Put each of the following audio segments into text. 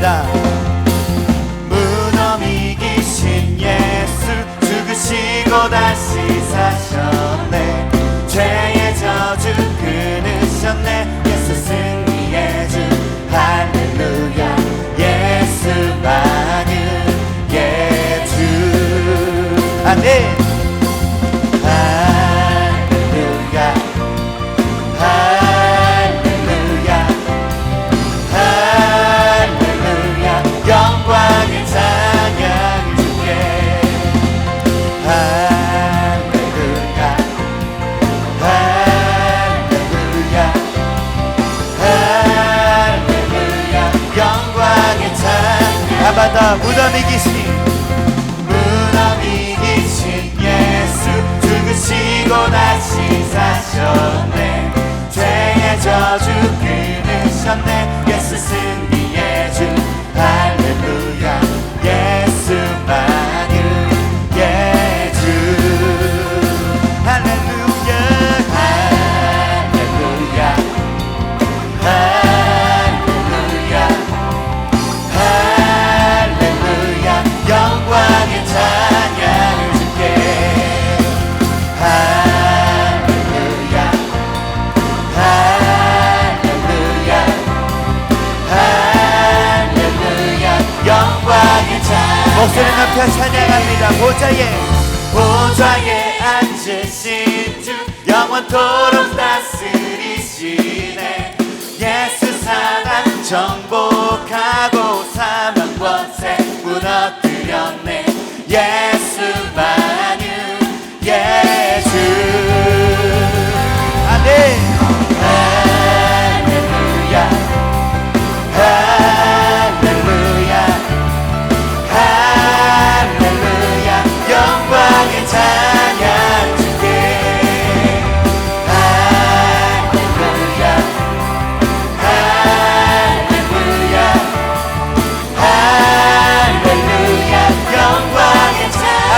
찬양합니다. 무덤 이 기신 예수 죽으시고 다시 찬양 한번 더 무덤 이 기시니 무덤 이 기신 예수 죽으시고 다시 사셨네. 죄의 저주 끊으셨네. 예수 승리의 주 할렐루야. 예수만 목소리 높여 찬양합니다. 보좌에 보좌에 앉으신 주 영원토록 다스리시네. 예수 사랑 정복하고 사망 권세 무너뜨렸네. 예수만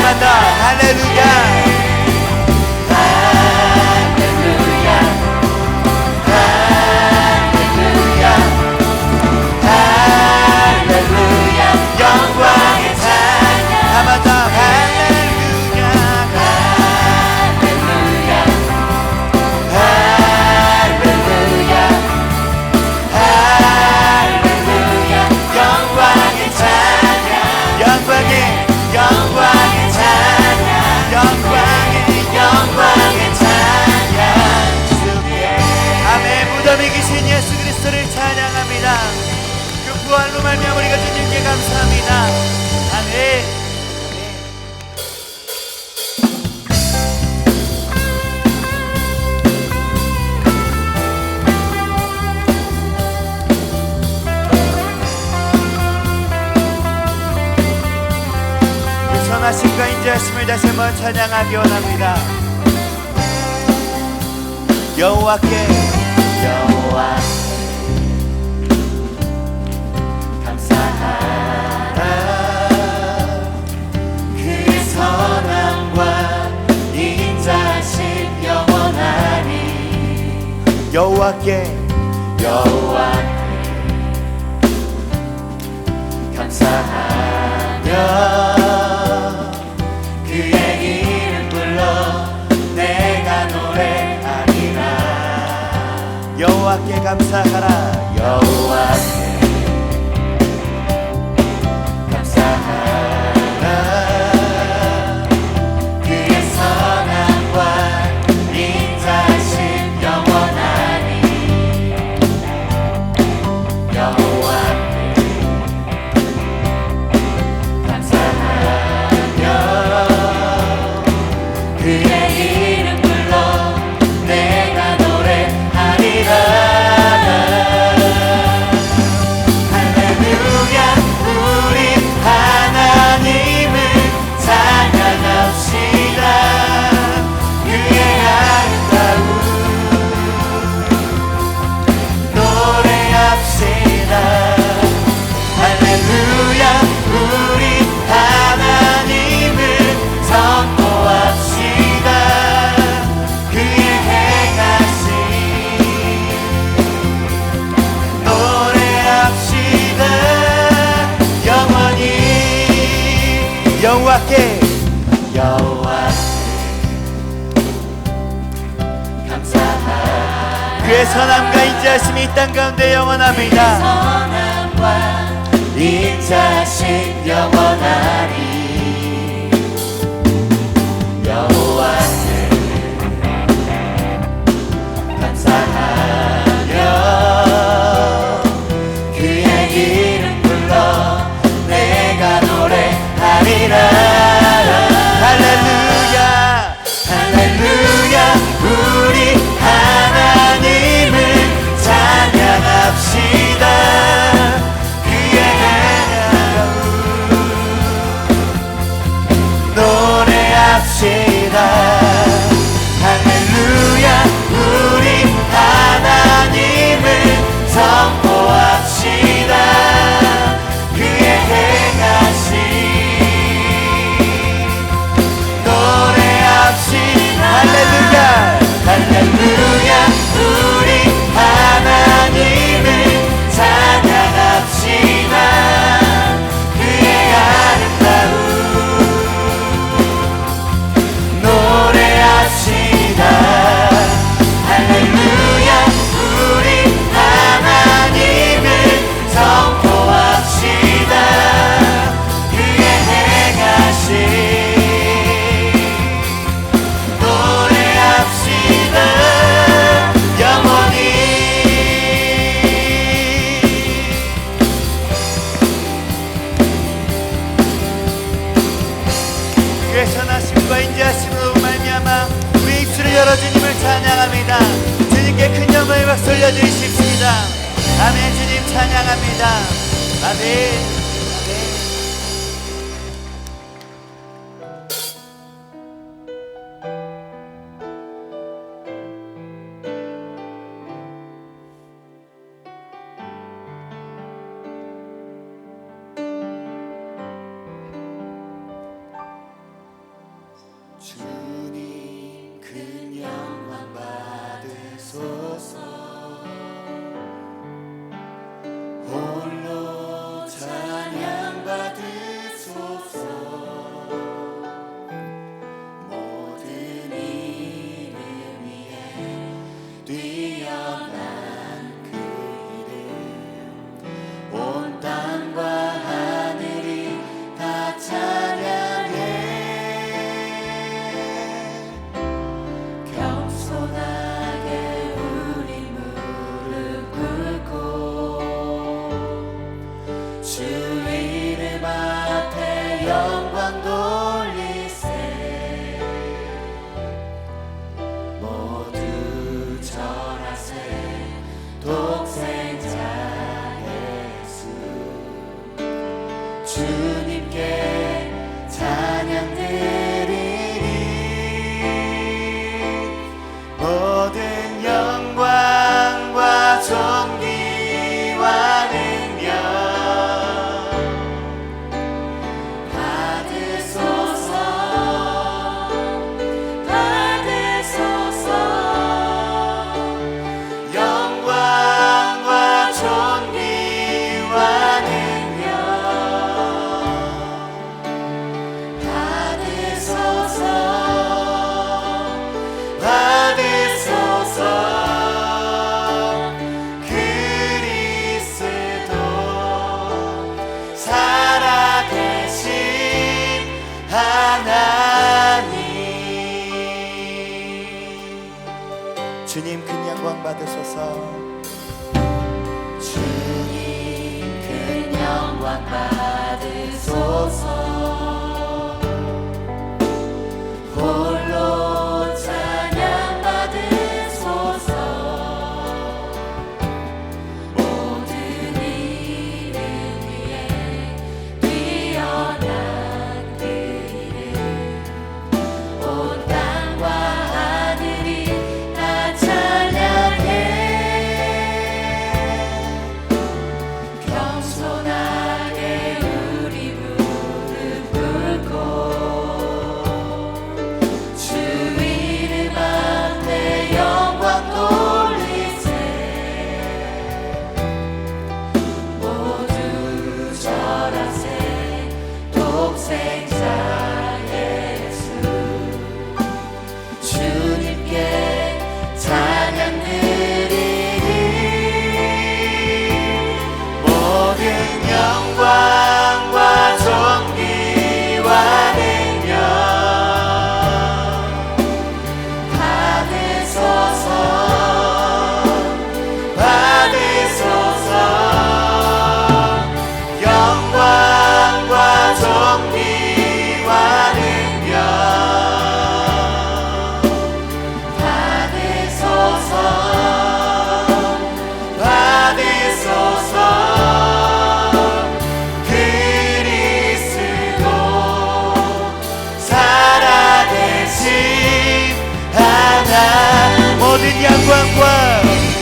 찬양 인자하심을 다시 한번 찬양하기 원합니다. 여호와께. 여호와께 감사하라. 그의 선함과 인자하심 영원하니. 여호와께. 여호와께. 감사하며 여호와께 감사하라. 여호와 주의 선함과 인자심이 이 땅 가운데 영원합니다. 선함과 인자심 영원하리 할렐루야. 아멘. 주님 큰 영광 받으소 去 주님 큰 영광 받으소서. 주님 큰 영광 받으소서. d'y avoir quoi.